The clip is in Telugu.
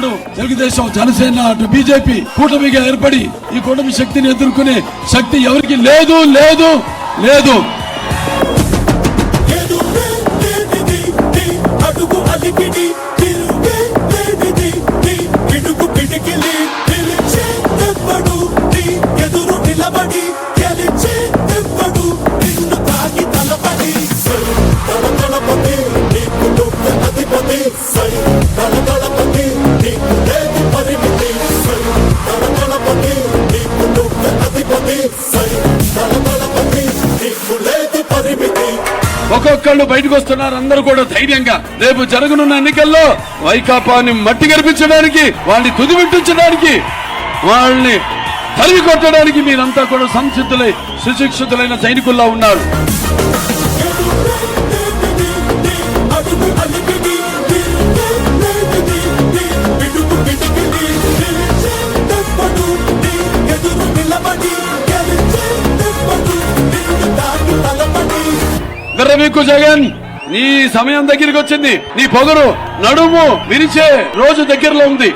తెలుగుదేశం జనసేన అటు బీజేపీ కూటమిగా ఏర్పడి ఈ కూటమి శక్తిని ఎదుర్కొనే శక్తి ఎవరికి లేదు లేదు లేదు. ఒక్కొక్కళ్ళు బయటకు వస్తున్నారు అందరూ కూడా ధైర్యంగా. రేపు జరగనున్న ఎన్నికల్లో వైకాపాని మట్టి గర్పించడానికి వాళ్ళని తుదిమిట్టించడానికి వాళ్ళని తరిమి కొట్టడానికి మీరంతా కూడా సంసిద్ధులై సుశిక్షితులైన సైనికుల్లా ఉన్నారు. మీకు జగన్. నీ సమయం దగ్గరికి వచ్చింది. నీ పొగరు నడుము విరిచే రోజు దగ్గరలో ఉంది.